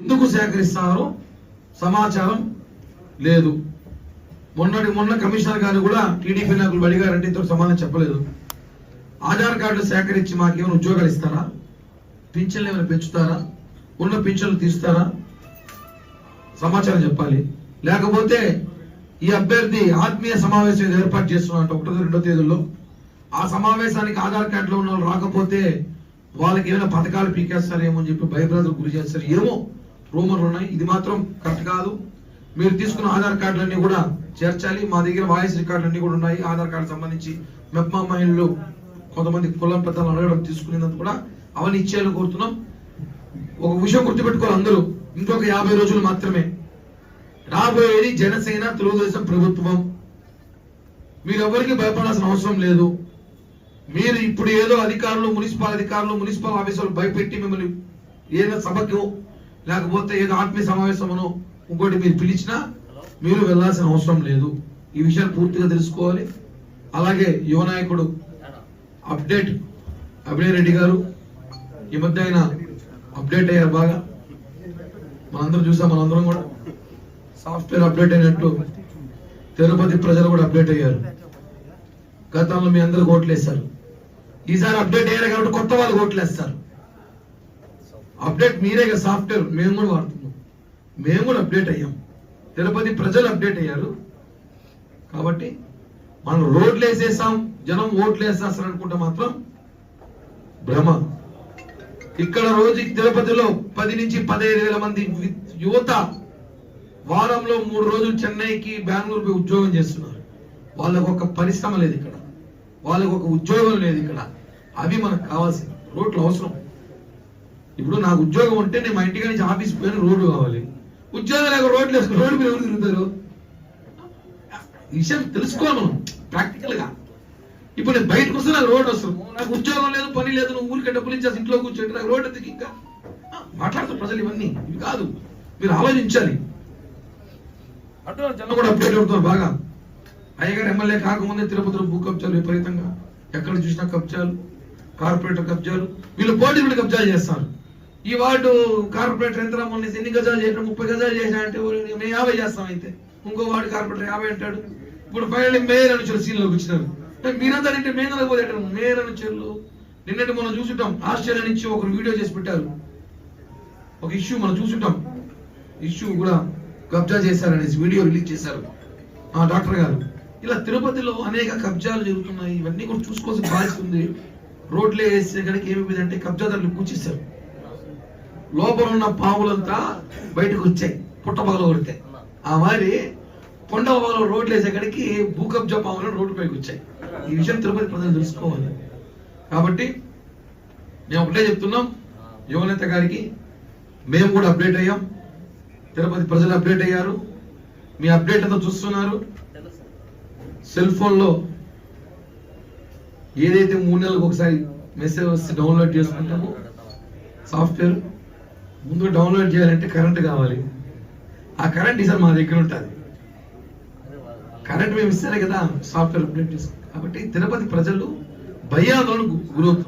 ఎందుకు సేకరిస్తారో సమాచారం లేదు. మొన్నటి మొన్న కమిషనర్ గారు కూడా టీడీపీ నాయకులు అడిగారంటే ఇంతకు సమాధానం చెప్పలేదు. ఆధార్ కార్డులు సేకరించి మాకేమైనా ఉద్యోగాలు ఇస్తారా? పింఛన్లు ఏమైనా పెంచుతారా? ఉన్న పింఛన్లు తీస్తారా సమాచారం చెప్పాలి. లేకపోతే ఈ అభ్యర్థి ఆత్మీయ సమావేశం ఏర్పాటు చేస్తున్నట్టు ఒకటో రెండో తేదీల్లో. ఆ సమావేశానికి ఆధార్ కార్డులో ఉన్న వాళ్ళు రాకపోతే వాళ్ళకి ఏమైనా పథకాలు పీకేస్తారేమో అని చెప్పి భయభ్రాంతులకు గురి చేస్తారు. ఏమో రూమర్లు ఉన్నాయి. ఇది మాత్రం కరెక్ట్ కాదు. మీరు తీసుకున్న ఆధార్ కార్డులన్నీ కూడా చేర్చాలి. మా దగ్గర వాయిస్ రికార్డులన్నీ కూడా ఉన్నాయి. ఆధార్ కార్డు సంబంధించి మెప్మా మహిళలు కొంతమంది కులం పెద్దలు అడగడం తీసుకునేందుకు కూడా అవన్నీ ఇచ్చేయాలని కోరుతున్నాం. ఒక విషయం గుర్తుపెట్టుకోవాలి అందరూ. ఇంకొక యాభై రోజులు మాత్రమే. రాబోయేది జనసేన తెలుగుదేశం ప్రభుత్వం. మీరెవరికి భయపడాల్సిన అవసరం లేదు. మీరు ఇప్పుడు ఏదో అధికారులు మున్సిపల్ అధికారులు మున్సిపల్ ఆఫీసర్లు భయపెట్టి మిమ్మల్ని ఏదైనా సభకు లేకపోతే ఏదో ఆత్మీయ సమావేశమనో ఇంకోటి మీరు పిలిచినా మీరు వెళ్ళాల్సిన అవసరం లేదు. ఈ విషయాలు పూర్తిగా తెలుసుకోవాలి. అలాగే యువ నాయకుడు అప్డేట్ అభినయ్ రెడ్డి గారు ఈ మధ్య ఆయన అప్డేట్ అయ్యారు బాగా. మనందరం చూసాం మనందరం కూడా. సాఫ్ట్వేర్ అప్డేట్ అయినట్టు తిరుపతి ప్రజలు కూడా అప్డేట్ అయ్యారు. గతంలో మీ అందరు ఓట్లేస్తారు ఈసారి అప్డేట్ అయ్యారు కాబట్టి కొత్త వాళ్ళు ఓట్లేస్తారు. అప్డేట్ మీరే కదా సాఫ్ట్వేర్. మేము కూడా వాడుతున్నాం. మేము కూడా అప్డేట్ అయ్యాం. తిరుపతి ప్రజలు అప్డేట్ అయ్యారు. కాబట్టి మనం రోడ్లు వేసేసాం జనం ఓట్లు వేసేస్తారు అనుకుంటే మాత్రం భ్రమ. ఇక్కడ రోజు తిరుపతిలో పది నుంచి పదహైదు వేల మంది యువత వారంలో మూడు రోజులు చెన్నైకి బెంగళూరుకి ఉద్యోగం చేస్తున్నారు. వాళ్ళకు ఒక పరిశ్రమ లేదు ఇక్కడ. వాళ్ళకు ఒక ఉద్యోగం లేదు ఇక్కడ. అవి మనకు కావాల్సింది. రోడ్లు అవసరం. ఇప్పుడు నాకు ఉద్యోగం ఉంటే నేను మా ఇంటికి నుంచి ఆఫీస్ పోయిన రోడ్డు కావాలి. ఉద్యోగం లేక రోడ్లు వేసుకుని రోడ్డు మీద ఎవరు తిరుగుతారు? విషయం తెలుసుకోవాలి మనం ప్రాక్టికల్గా. ఇప్పుడు నేను బయటకు వస్తే నాకు రోడ్ వస్తుంది నాకు ఉద్యోగం లేదు పని లేదు నువ్వు ఊరికే డబ్బులు ఇచ్చేసి ఇంట్లో కూర్చోండి నాకు రోడ్ ఎందుకు ఇంకా? ఆ, మాట్లాడుతారు ప్రజలు ఇవన్నీ. ఇవి కాదు. మీరు ఆలోచించాలి. జనం కూడా అప్డేట్ అవుతున్నారు బాగా. అయ్యగారు ఎమ్మెల్యే కాకముందే తిరుపతిలో భూ కబ్జాలు విపరీతంగా. ఎక్కడ చూసినా కబ్జాలు కార్పొరేటర్ కబ్జాలు. వీళ్ళు పోటీ కబ్జాలు చేస్తారు. ఈ వార్డు కార్పొరేటర్ ఎంత మొన్న ఎన్ని గజాలు చేసిన ముప్పై గజాలు చేసిన అంటే మేము యాభై చేస్తాం అయితే. ఇంకో వార్డు కార్పొరేటర్ యాభై అంటాడు. ఇప్పుడు ఫైనల్ మేయర్ అనుచరులు సీన్లోకి వచ్చినారు. మీరంతా అంటే మేయర్ పోతే మేయర్ అనుచరులు నిన్నటి మనం చూసుంటాం. ఆస్ట్రేలియా నుంచి ఒకరు వీడియో చేసి పెట్టారు. ఒక ఇష్యూ మనం చూసుంటాం. ఇష్యూ కూడా కబ్జా చేశారనేసి వీడియో రిలీజ్ చేశారు ఆ డాక్టర్ గారు. ఇలా తిరుపతిలో అనేక కబ్జాలు జరుగుతున్నాయి. ఇవన్నీ కూడా చూసుకోవాల్సిన బాధ్యత ఉంది. రోడ్లే వేసే కనుక ఏమి అంటే కబ్జాదారులు కూర్చేశారు లోపల ఉన్న పాములంతా బయటకు వచ్చాయి. పుట్టపగల కొడితే. ఆ మరి కొండపగల రోడ్లు వేసే భూకబ్జ పాములు రోడ్డు పైకి వచ్చాయి. ఈ విషయం తిరుపతి ప్రజలు తెలుసుకోవాలి. కాబట్టి మేము ఒకటే చెప్తున్నాం. యువనేత గారికి మేము కూడా అప్డేట్ అయ్యాం. తిరుపతి ప్రజలు అప్డేట్ అయ్యారు. మీ అప్డేట్ అంతా చూస్తున్నారు. సెల్ ఫోన్లో ఏదైతే మూడు నెలలకు ఒకసారి మెసేజ్ వస్తే డౌన్లోడ్ చేసుకుంటామో. సాఫ్ట్వేర్ ముందు డౌన్లోడ్ చేయాలంటే కరెంట్ కావాలి. ఆ కరెంట్ ఈసారి మా దగ్గర ఉంటుంది. కరెంట్ మేము ఇస్తేనే కదా సాఫ్ట్వేర్ అప్డేట్ చేసుకుంటాం కాబట్టి తిరుపతి ప్రజలు భయాందోళనకు గురవుతారు